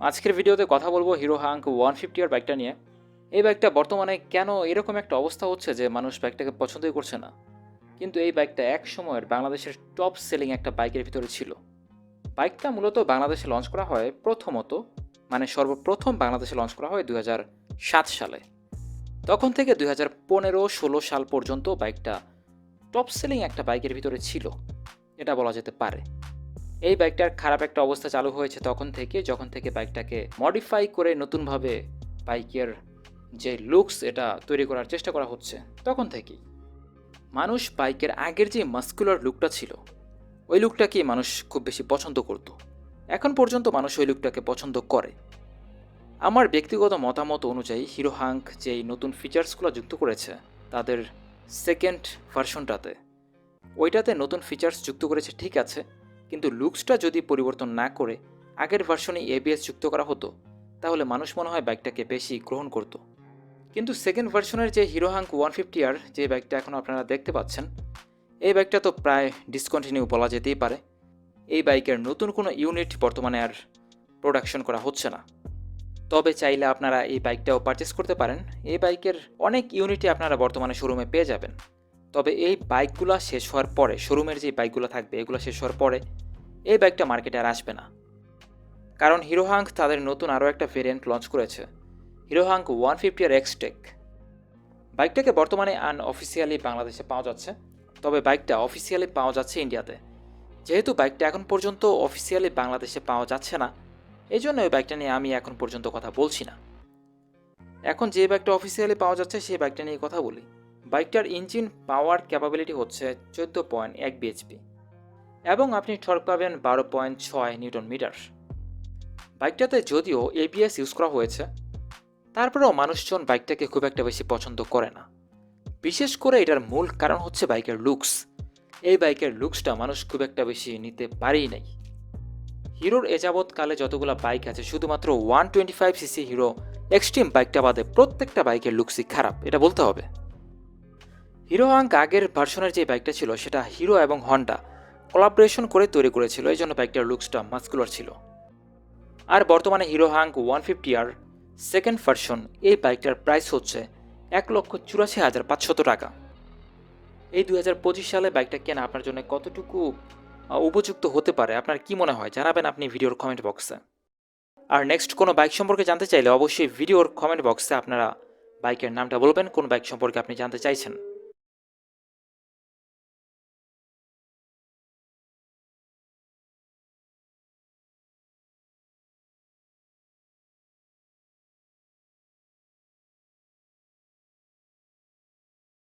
আজকের ভিডিওতে কথা বলব Hero hunk one fifty R বাইকটা নিয়ে। এই বাইকটা বর্তমানে কেন এরকম একটা অবস্থা হচ্ছে যে মানুষ বাইকটাকে পছন্দই করছে না? কিন্তু এই বাইকটা এক সময়ের বাংলাদেশের টপ সেলিং একটা বাইকের ভিতরে ছিল। বাইকটা মূলত বাংলাদেশে লঞ্চ করা হয় প্রথমত মানে সর্বপ্রথম বাংলাদেশে লঞ্চ করা হয় দু সাত সালে। তখন থেকে দুই হাজার পনেরো ষোলো সাল পর্যন্ত বাইকটা টপ সেলিং একটা বাইকের ভিতরে ছিল। এটা বলা যেতে পারে। এই বাইকটার খারাপ একটা অবস্থা চালু হয়েছে তখন থেকে, যখন থেকে বাইকটাকে মডিফাই করে নতুনভাবে বাইকের যে লুকস এটা তৈরি করার চেষ্টা করা হচ্ছে, তখন থেকেই। মানুষ বাইকের আগের যে মাস্কুলার লুকটা ছিল, ওই লুকটাকেই মানুষ খুব বেশি পছন্দ করত। এখন পর্যন্ত মানুষ ওই লুকটাকে পছন্দ করে। আমার ব্যক্তিগত মতামত অনুযায়ী হিরো হাঙ্ক যেই নতুন ফিচার্সগুলো যুক্ত করেছে, তাদের সেকেন্ড ভার্সনটাতে ওইটাতে নতুন ফিচার্স যুক্ত করেছে ঠিক আছে কিন্তু লুকসটা যদি পরিবর্তন না করে আগের ভার্সনে এবিএস যুক্ত করা হতো, তাহলে মানুষ মনে হয় বাইকটাকে বেশি গ্রহণ করত। কিন্তু সেকেন্ড ভার্সনের যে Hero hunk one fifty R যে বাইকটা এখন আপনারা দেখতে পাচ্ছেন, এই বাইকটা তো প্রায় ডিসকন্টিনিউ বলা যেতেই পারে। এই বাইকের নতুন কোনো ইউনিট বর্তমানে আর প্রোডাকশন করা হচ্ছে না। তবে চাইলে আপনারা এই বাইকটাও পারচেস করতে পারেন। এই বাইকের অনেক ইউনিটই আপনারা বর্তমানে শোরুমে পেয়ে যাবেন। তবে এই বাইকগুলো শেষ হওয়ার পরে শোরুমের যে বাইকগুলো থাকবে, এগুলো শেষ হওয়ার পরে এই বাইকটা মার্কেটে আর আসবে না। কারণ হিরো হাঙ্ক তাদের নতুন আরও একটা ভেরিয়েন্ট লঞ্চ করেছে। Hero hunk one fifty R Xtec বাইকটাকে বর্তমানে আনঅফিসিয়ালি বাংলাদেশে পাওয়া যাচ্ছে, তবে বাইকটা অফিসিয়ালি পাওয়া যাচ্ছে ইন্ডিয়াতে যেহেতু বাইকটা এখন পর্যন্ত অফিসিয়ালি বাংলাদেশে পাওয়া যাচ্ছে না, এই জন্য ওই বাইকটা নিয়ে আমি এখন পর্যন্ত কথা বলছি না। এখন যে বাইকটা অফিসিয়ালি পাওয়া যাচ্ছে, সেই বাইকটা নিয়ে কথা বলি। বাইকটার ইঞ্জিন পাওয়ার ক্যাপাবিলিটি হচ্ছে চোদ্দ পয়েন্ট এক বিএইচপি এবং আপনি টর্ক পাবেন বারো পয়েন্ট ছয় নিউটন মিটার। বাইকটাতে যদিও এবিএস ইউজ করা হয়েছে, তারপরেও মানুষজন বাইকটাকে খুব একটা বেশি পছন্দ করে না। বিশেষ করে এটার মূল কারণ হচ্ছে বাইকের লুকস এই বাইকের লুকসটা মানুষ খুব একটা বেশি নিতে পারেই নাই। হিরোর এ যাবৎকালে যতগুলো বাইক আছে, শুধুমাত্র one twenty five CC Hero Xtreme বাইকটা বাদে প্রত্যেকটা বাইকের লুকসই খারাপ, এটা বলতে হবে। হিরো হাঙ্ক আগের ভার্সনের যে বাইকটা ছিল, সেটা হিরো এবং হন্ডা কোলাবরেশন করে তৈরি করেছিল এই জন্য বাইকটার লুকসটা মাস্কুলার ছিল। আর বর্তমানে হিরো হাঙ্ক ওয়ান ফিফটি আর সেকেন্ড ভার্সন, এই বাইকটার প্রাইস হচ্ছে এক লক্ষ চুরাশি হাজার পাঁচশত টাকা। এই দু হাজার পঁচিশ সালে বাইকটা কেনা আপনার জন্য কতটুকু উপযুক্ত হতে পারে, আপনার কি মনে হয়? জানাবেন আপনি ভিডিওর কমেন্ট বক্সে আর নেক্সট কোনো বাইক সম্পর্কে জানতে চাইলে অবশ্যই ভিডিওর কমেন্ট বক্সে আপনারা বাইকের নামটা বলবেন, কোন বাইক সম্পর্কে আপনি জানতে চাইছেন।